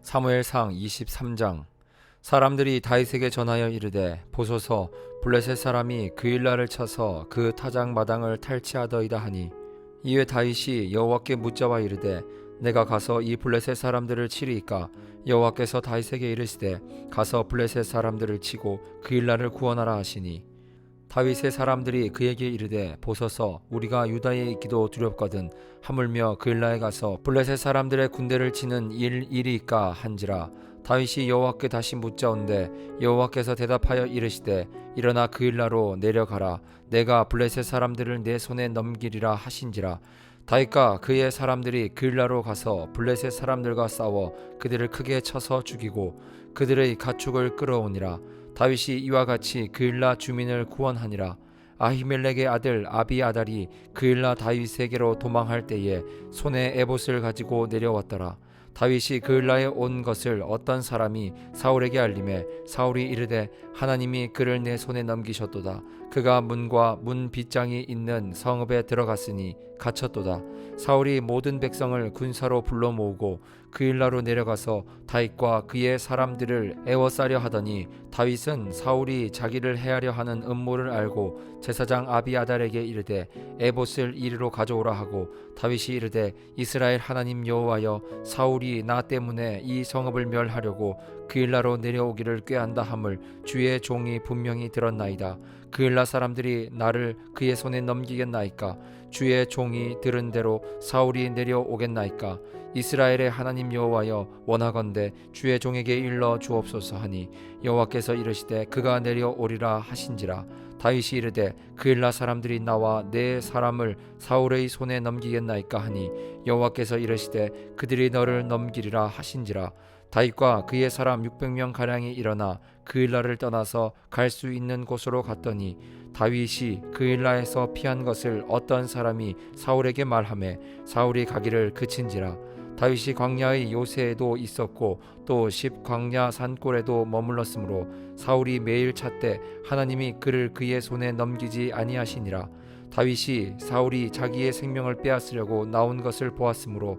사무엘상 23장. 사람들이 다윗에게 전하여 이르되 보소서 블레셋 사람이 그일라를 쳐서 그 타작 마당을 탈취하더이다 하니. 이에 다윗이 여호와께 묻자와 이르되 내가 가서 이 블레셋 사람들을 치리이까? 여호와께서 다윗에게 이르시되 가서 블레셋 사람들을 치고 그일라를 구원하라 하시니 다윗의 사람들이 그에게 이르되 보소서 우리가 유다에 있기도 두렵거든 하물며 그일라에 가서 블레셋 사람들의 군대를 치는 일 일이까 한지라. 다윗이 여호와께 다시 묻자온데 여호와께서 대답하여 이르시되 일어나 그일라로 내려가라. 내가 블레셋 사람들을 내 손에 넘기리라 하신지라. 다윗과 그의 사람들이 그일라로 가서 블레셋 사람들과 싸워 그들을 크게 쳐서 죽이고 그들의 가축을 끌어오니라 다윗이 이와 같이 그일라 주민을 구원하니라. 아히멜렉의 아들 아비아달이 그일라 다윗에게로 도망할 때에 손에 에봇을 가지고 내려왔더라. 다윗이 그일라에 온 것을 어떤 사람이 사울에게 알림해 사울이 이르되 하나님이 그를 내 손에 넘기셨도다 그가 문과 문 빗장이 있는 성읍에 들어갔으니 갇혔도다. 사울이 모든 백성을 군사로 불러 모으고 그일라로 내려가서 다윗과 그의 사람들을 애워싸려 하더니 다윗은 사울이 자기를 해하려 하는 음모를 알고 제사장 아비아달에게 이르되 에봇을 이리로 가져오라 하고 다윗이 이르되 이스라엘 하나님 여호와여 사울이 나 때문에 이 성읍을 멸하려고 그일라로 내려오기를 꾀한다 함을 주의 종이 분명히 들었나이다 그일라 사람들이 나를 그의 손에 넘기겠나이까? 주의 종이 들은 대로 사울이 내려오겠나이까? 이스라엘의 하나님 여호와여 원하건대 주의 종에게 일러 주옵소서 하니 여호와께서 이르시되 그가 내려오리라 하신지라. 다윗이 이르되 그일라 사람들이 나와 내 사람을 사울의 손에 넘기겠나이까 하니 여호와께서 이르시되 그들이 너를 넘기리라 하신지라 다윗과 그의 사람 600명 가량이 일어나 그일라를 떠나서 갈 수 있는 곳으로 갔더니 다윗이 그일라에서 피한 것을 어떤 사람이 사울에게 말하매 사울이 가기를 그친지라. 다윗이 광야의 요새에도 있었고 또 십 광야 산골에도 머물렀으므로 사울이 매일 찾되 하나님이 그를 그의 손에 넘기지 아니하시니라. 다윗이 사울이 자기의 생명을 빼앗으려고 나온 것을 보았으므로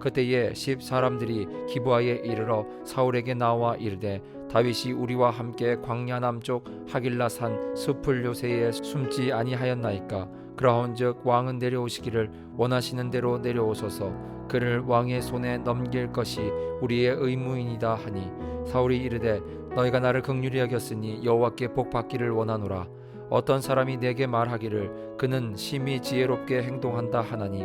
그때에 십 사람들이 기부하에 이르러 사울에게 나와 이르되 다윗이 우리와 함께 광야 남쪽 하길라산 숲을 요새에 숨지 아니하였나이까? 그러한즉 왕은 내려오시기를 원하시는 대로 내려오소서. 그를 왕의 손에 넘길 것이 우리의 의무이니다 하니 사울이 이르되 너희가 나를 극률히 여겼으니 여호와께 복 받기를 원하노라. 어떤 사람이 내게 말하기를 그는 심히 지혜롭게 행동한다 하나니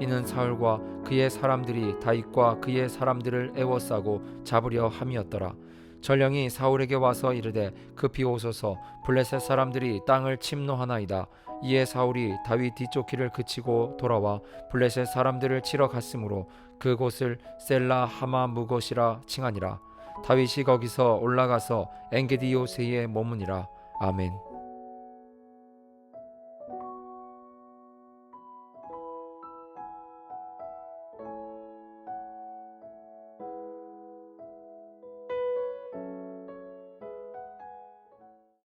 이는 사울과 그의 사람들이 다윗과 그의 사람들을 애워싸고 잡으려 함이었더라. 전령이 사울에게 와서 이르되 급히 오소서 블레셋 사람들이 땅을 침노하나이다. 이에 사울이 다윗 길을 그치고 돌아와 블레셋 사람들을 치러 갔으므로 그곳을 셀라 하마 무것이라 칭하니라. 다윗이 거기서 올라가서 엔게디 요새에 머무니라. 아멘.